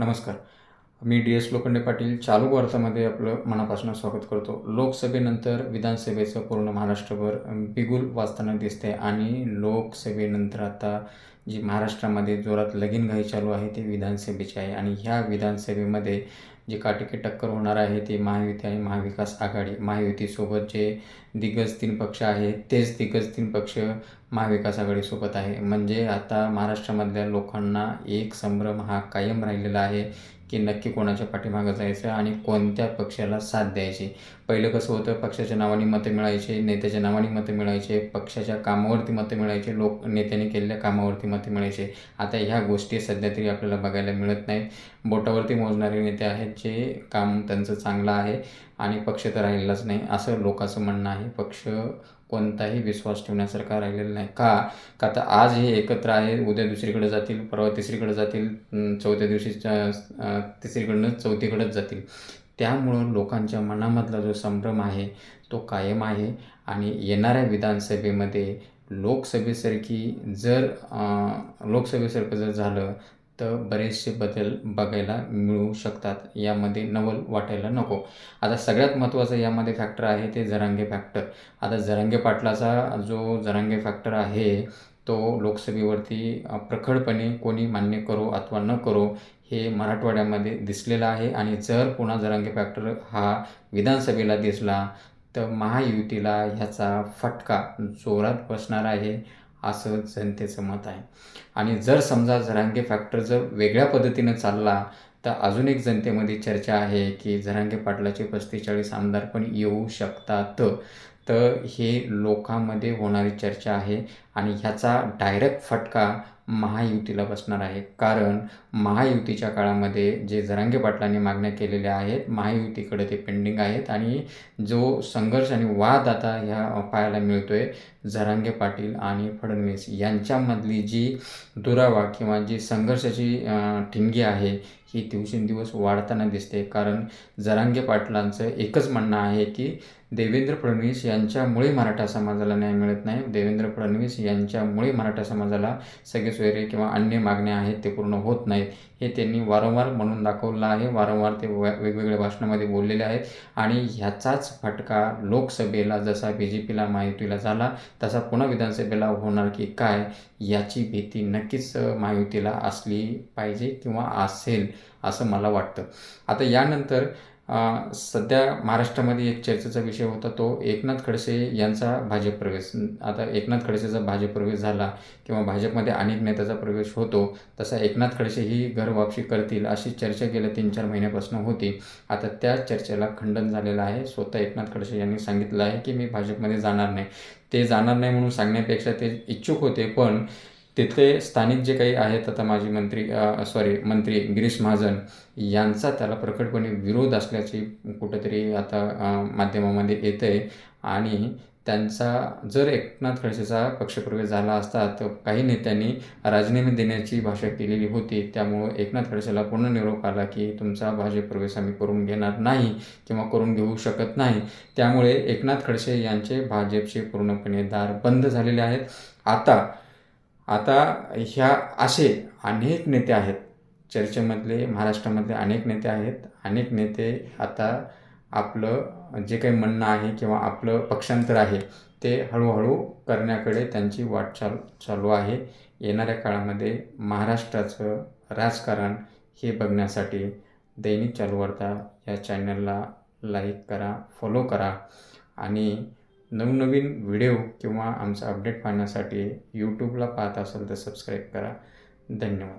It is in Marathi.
नमस्कार. मी डी एस लोखंडे पाटील चालू वार्तामध्ये आपलं मनापासून स्वागत करतो. लोकसभेनंतर विधानसभेचं पूर्ण महाराष्ट्रभर बिगुल वाचताना दिसते आणि लोकसभेनंतर आता जी महाराष्ट्रामध्ये जोरात लगीन घाई चालू आहे ती विधानसभेची आहे. आणि ह्या विधानसभेमध्ये जे काटेकी टक्कर होणार आहे ती महायुती आणि महाविकास आघाडी महायुतीसोबत जे दिग्गज तीन पक्ष आहेत तेच दिग्गज तीन पक्ष महाविकास आघाडीसोबत आहे. म्हणजे आता महाराष्ट्रामधल्या लोकांना एक संभ्रम हा कायम राहिलेला आहे. की नक्की कोणाच्या पाठीमागं जायचं आणि कोणत्या पक्षाला साथ द्यायची. पहिलं कसं होतं पक्षाच्या नावाने मतं मिळायचे नेत्याच्या नावाने मतं मिळायचे पक्षाच्या कामावरती मतं मिळायचे लोक नेत्याने केलेल्या कामावरती मतं मिळायचे. आता ह्या गोष्टी सध्या तरी आपल्याला बघायला मिळत नाहीत. बोटावरती मोजणारे नेते आहेत जे काम त्यांचं चांगलं आहे. आणि पक्ष तर राहिलेलाच नाही. असं लोकांचं म्हणणं आहे. पक्ष कोणताही विश्वास ठेवण्यासारखा राहिलेला नाही. का? का तर आज हे एकत्र आहे उद्या दुसरीकडे जातील परवा तिसरीकडे जातील चौथ्या दिवशी तिसरीकडनं चौथीकडेच जातील. त्यामुळं लोकांच्या मनामधला जो संभ्रम आहे तो कायम आहे. आणि येणाऱ्या विधानसभेमध्ये लोकसभेसारखी जर लोकसभेसारखं जर झालं तर बरेचसे बदल बघायला मिळू शकतात. यामध्ये नवल वाटायला नको. आता सगळ्यात महत्त्वाचं यामध्ये फॅक्टर आहे ते जरांगे फॅक्टर आता जरांगे पाटलाचा जो जरांगे फॅक्टर आहे तो लोकसभेवरती प्रखरपणे कोणी मान्य करो अथवा न करो हे मराठवाड्यामध्ये दिसलेलं आहे. आणि जर पुन्हा जरांगे फॅक्टर हा विधानसभेला दिसला तर महायुतीला ह्याचा फटका जोरात बसणार आहे. असं जनतेचं मत आहे. आणि जर समजा झरांगे फॅक्टर जर वेगळ्या पद्धतीनं चालला तर अजून एक जनतेमध्ये चर्चा आहे की झरांगे पाटलाचे पस्तीस चाळीस आमदार पण येऊ शकतात. तर हे लोकांमध्ये होणारी चर्चा आहे. आणि ह्याचा डायरेक्ट फटका महायुतीला बसणार आहे कारण महायुतीच्या काळामध्ये जे जरांगे पाटलांनी मागण्या केलेल्या आहेत महायुतीकडे ते पेंडिंग आहेत आणि जो संघर्ष आणि वाद आता ह्या पाहायला मिळतो आहे जरांगे पाटील आणि फडणवीस यांच्यामधली जी दुरावा किंवा जी संघर्षाची ठिणगी आहे ही दिवसेंदिवस वाढताना दिसते. कारण जरांगे पाटलांचं एकच म्हणणं आहे की देवेंद्र फडणवीस यांच्यामुळे मराठा समाजाला न्याय मिळत नाही. देवेंद्र फडणवीस यांच्यामुळे मराठा समाजाला सगळे सोयरे किंवा अन्य मागण्या आहेत ते पूर्ण होत नाहीत. हे त्यांनी वारंवार म्हणून दाखवलं आहे. वारंवार ते वेगवेगळ्या भाषणामध्ये बोललेले आहेत. आणि ह्याचाच फटका लोकसभेला जसा बी जे पीला महायुतीला झाला तसा पुन्हा विधानसभेला होणार की काय याची भीती नक्कीच महायुतीला असली पाहिजे किंवा असेल असं मला वाटतं. आता यानंतर सध्या महाराष्ट्रामध्ये एक चर्चेचा विषय होता तो एकनाथ खडसे यांचा भाजप प्रवेश. आता एकनाथ खडसेचा भाजप प्रवेश झाला किंवा भाजपमध्ये अनेक नेत्याचा प्रवेश होतो तसा एकनाथ खडसे ही घर वापसी करतील अशी चर्चा गेल्या तीन चार महिन्यापासून होती. आता त्या चर्चेला खंडन झालेलं आहे. स्वतः एकनाथ खडसे यांनी सांगितलं आहे की मी भाजपमध्ये जाणार नाही. ते जाणार नाही म्हणून सांगण्यापेक्षा ते इच्छुक होते पण तिथले स्थानिक जे काही आहेत आता माजी मंत्री सॉरी मंत्री गिरीश महाजन यांचा त्याला प्रकटपणे विरोध असल्याची कुठंतरी आता माध्यमामध्ये येतं आहे आणि त्यांचा जर एकनाथ खडसेचा पक्षप्रवेश झाला असता तर काही नेत्यांनी राजीनामे देण्याची भाषा केलेली होती. त्यामुळं एकनाथ खडसेला पूर्ण निरोप आला की तुमचा भाजप प्रवेश आम्ही करून घेणार नाही किंवा करून घेऊ शकत नाही. त्यामुळे एकनाथ खडसे यांचे भाजपचे पूर्णपणे दार बंद झालेले आहेत. आता आता ह्या असे अनेक नेते आहेत. चर्चेमधले महाराष्ट्रामधले अनेक नेते आहेत. अनेक नेते आता आपलं जे काही म्हणणं आहे किंवा आपलं पक्षांतर आहे ते हळूहळू करण्याकडे त्यांची वाटचाल चालू आहे. येणाऱ्या काळामध्ये महाराष्ट्राचं राजकारण हे बघण्यासाठी दैनिक चालू वार्ता या चॅनलला लाईक करा फॉलो करा आणि नवनवीन व्हिडिओ किंवा आमचा अपडेट पाहण्यासाठी यूट्यूबला पाहत असाल तर सबस्क्राईब करा. धन्यवाद.